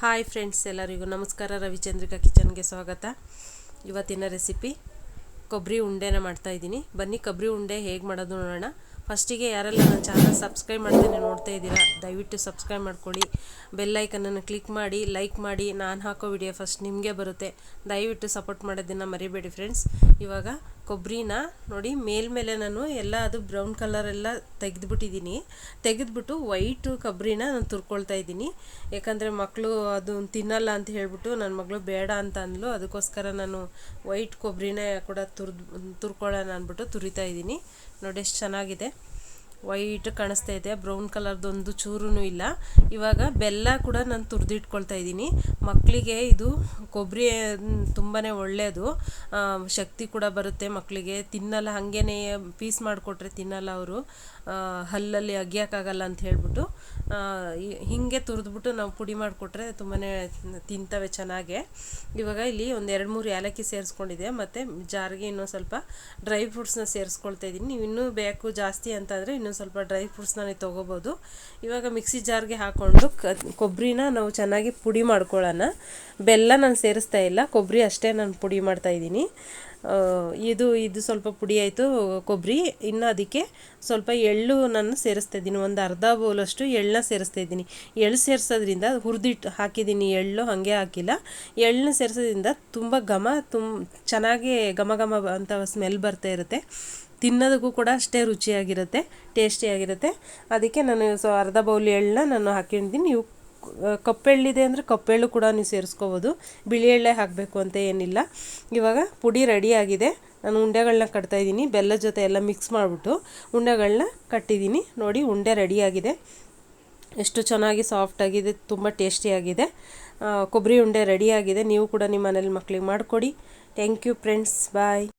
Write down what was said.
Hi friends ಎಲ್ಲರಿಗೂ ನಮಸ್ಕಾರ, ರವಿಚಂದ್ರಿಕಾ ಕಿಚನ್ಗೆ ಸ್ವಾಗತ. ಇವತ್ತಿನ ರೆಸಿಪಿ ಕೊಬ್ಬರಿ ಉಂಡೆನ ಮಾಡ್ತಾ ಇದ್ದೀನಿ. ಬನ್ನಿ ಕೊಬ್ಬರಿ ಉಂಡೆ ಹೇಗೆ ಮಾಡೋದು ನೋಡೋಣ. ಫಸ್ಟಿಗೆ ಯಾರೆಲ್ಲ ನನ್ನ ಚಾನಲ್ ಸಬ್ಸ್ಕ್ರೈಬ್ ಮಾಡ್ತೇನೆ ನೋಡ್ತಾ ಇದ್ದೀರಾ, ದಯವಿಟ್ಟು ಸಬ್ಸ್ಕ್ರೈಬ್ ಮಾಡ್ಕೊಳ್ಳಿ. ಬೆಲ್ಲೈಕನನ್ನು ಕ್ಲಿಕ್ ಮಾಡಿ, ಲೈಕ್ ಮಾಡಿ, ನಾನು ಹಾಕೋ ವಿಡಿಯೋ ಫಸ್ಟ್ ನಿಮಗೆ ಬರುತ್ತೆ. ದಯವಿಟ್ಟು ಸಪೋರ್ಟ್ ಮಾಡೋದನ್ನು ಮರಿಬೇಡಿ ಫ್ರೆಂಡ್ಸ್. ಇವಾಗ ಕೊಬ್ಬರಿನ ನೋಡಿ ಮೇಲ್ಮೇಲೆ ನಾನು ಎಲ್ಲ ಅದು ಬ್ರೌನ್ ಕಲರ್ ಎಲ್ಲ ತೆಗೆದುಬಿಟ್ಟಿದ್ದೀನಿ. ತೆಗೆದುಬಿಟ್ಟು ವೈಟು ಕೊಬ್ಬರಿನ ನಾನು ತುರ್ಕೊಳ್ತಾ ಇದ್ದೀನಿ. ಯಾಕಂದರೆ ಮಕ್ಕಳು ಅದು ತಿನ್ನಲ್ಲ ಅಂತ ಹೇಳಿಬಿಟ್ಟು ನನ್ನ ಮಗಳು ಬೇಡ ಅಂತ ಅಂದ್ಲು. ಅದಕ್ಕೋಸ್ಕರ ನಾನು ವೈಟ್ ಕೊಬ್ಬರಿನೇ ಕೂಡ ತುರ್ದು, ತುರ್ಕೊಳ್ಳೋಣ ಅಂದ್ಬಿಟ್ಟು ತುರಿತಾ ಇದ್ದೀನಿ. ನೋಡಿ, ಎಷ್ಟು ಚೆನ್ನಾಗಿದೆ. ವೈಟ್ ಕಾಣಿಸ್ತಾ ಇದೆ, ಬ್ರೌನ್ ಕಲರ್ದೊಂದು ಚೂರೂ ಇಲ್ಲ. ಇವಾಗ ಬೆಲ್ಲ ಕೂಡ ನಾನು ತುರಿದಿಟ್ಕೊಳ್ತಾ ಇದ್ದೀನಿ. ಮಕ್ಕಳಿಗೆ ಇದು ಕೊಬ್ಬರಿ ತುಂಬಾ ಒಳ್ಳೆಯದು ಶಕ್ತಿ ಕೂಡ ಬರುತ್ತೆ ಮಕ್ಕಳಿಗೆ ತಿನ್ನಲ್ಲ ಹಾಗೇ ಪೀಸ್ ಮಾಡಿಕೊಟ್ರೆ ತಿನ್ನಲ್ಲ ಅವರು. ಹಲ್ಲಲ್ಲಿ ಅಗಿಯೋಕ್ಕಾಗಲ್ಲ ಅಂತ ಹೇಳ್ಬಿಟ್ಟು. ಹೀಗೆ ತುರಿದ್ಬಿಟ್ಟು ನಾವು ಪುಡಿ ಮಾಡಿಕೊಟ್ರೆ ತುಂಬಾ ತಿಂತವೆ ಚೆನ್ನಾಗೆ. ಇವಾಗ ಇಲ್ಲಿ ಒಂದು ಎರಡು ಮೂರು ಏಲಕ್ಕಿ ಸೇರಿಸ್ಕೊಂಡಿದೆ. ಮತ್ತು ಜಾರಿಗೆ ಇನ್ನೂ ಸ್ವಲ್ಪ ಡ್ರೈ ಫ್ರೂಟ್ಸ್ನ ಸೇರಿಸ್ಕೊಳ್ತಾ ಇದ್ದೀನಿ. ನೀವು ಇನ್ನೂ ಬೇಕು ಜಾಸ್ತಿ ಅಂತಂದರೆ ಇನ್ನೂ ಸ್ವಲ್ಪ ಡ್ರೈ ಫ್ರೂಟ್ಸ್ನ ನೀವು ತೊಗೋಬೋದು. ಇವಾಗ ಮಿಕ್ಸಿ ಜಾರ್ಗೆ ಹಾಕ್ಕೊಂಡು ಕೊಬ್ಬರಿನ ನಾವು ಚೆನ್ನಾಗಿ ಪುಡಿ ಮಾಡ್ಕೊಳ್ಳೋಣ. ಬೆಲ್ಲ ನಾನು ಸೇರಿಸ್ತಾ ಇಲ್ಲ ಕೊಬ್ಬರಿ ಅಷ್ಟೇ ನಾನು ಪುಡಿ ಮಾಡ್ತಾ ಇದ್ದೀನಿ. ಇದು ಇದು ಸ್ವಲ್ಪ ಪುಡಿ ಆಯಿತು ಕೊಬ್ಬರಿ ಇನ್ನು ಅದಕ್ಕೆ ಸ್ವಲ್ಪ ಎಳ್ಳು ನಾನು ಸೇರಿಸ್ತಾ ಇದ್ದೀನಿ. ಒಂದು ಅರ್ಧ ಬೌಲಷ್ಟು ಎಳ್ಳನ್ನ ಸೇರಿಸ್ತಾ ಇದ್ದೀನಿ. ಎಳ್ಳು ಸೇರಿಸೋದ್ರಿಂದ ಹುರಿದಿಟ್ಟು ಹಾಕಿದ್ದೀನಿ ಎಳ್ಳು, ಹಾಗೆ ಹಾಕಿಲ್ಲ. ಎಳ್ಳನ್ನ ಸೇರಿಸೋದ್ರಿಂದ ತುಂಬ ಘಮ ತುಂಬ ಚೆನ್ನಾಗಿ ಘಮ ಘಮ ಅಂತ ಸ್ಮೆಲ್ ಬರ್ತಾ ಇರುತ್ತೆ. ತಿನ್ನೋದಕ್ಕೂ ಕೂಡ ಅಷ್ಟೇ ರುಚಿಯಾಗಿರುತ್ತೆ, ಟೇಸ್ಟಿಯಾಗಿರುತ್ತೆ. ಅದಕ್ಕೆ ನಾನು ಸೊ ಅರ್ಧ ಬೌಲ್ ಎಳ್ಳನ್ನ ನಾನು ಹಾಕಿದ್ದೀನಿ ನೀವು ಕಪ್ಪೆಳ್ಳಿದೆ ಅಂದರೆ ಕಪ್ಪೆಳ್ಳು ಕೂಡ ನೀವು ಸೇರಿಸ್ಕೋಬೋದು. ಬಿಳಿ ಎಳ್ಳೆ ಹಾಕಬೇಕು ಅಂತ ಏನಿಲ್ಲ. ಇವಾಗ ಪುಡಿ ರೆಡಿಯಾಗಿದೆ ನಾನು ಉಂಡೆಗಳನ್ನ ಕಟ್ತಾಯಿದ್ದೀನಿ ಬೆಲ್ಲ ಜೊತೆ ಎಲ್ಲ ಮಿಕ್ಸ್ ಮಾಡಿಬಿಟ್ಟು ಉಂಡೆಗಳನ್ನ ಕಟ್ಟಿದ್ದೀನಿ. ನೋಡಿ ಉಂಡೆ ರೆಡಿಯಾಗಿದೆ ಎಷ್ಟು ಚೆನ್ನಾಗಿ ಸಾಫ್ಟಾಗಿದೆ ತುಂಬ ಟೇಸ್ಟಿಯಾಗಿದೆ ಕೊಬ್ಬರಿ ಉಂಡೆ ರೆಡಿಯಾಗಿದೆ ನೀವು ಕೂಡ ನಿಮ್ಮ ಮನೇಲಿ ಮಕ್ಕಳಿಗೆ ಮಾಡಿಕೊಡಿ. Thank you friends bye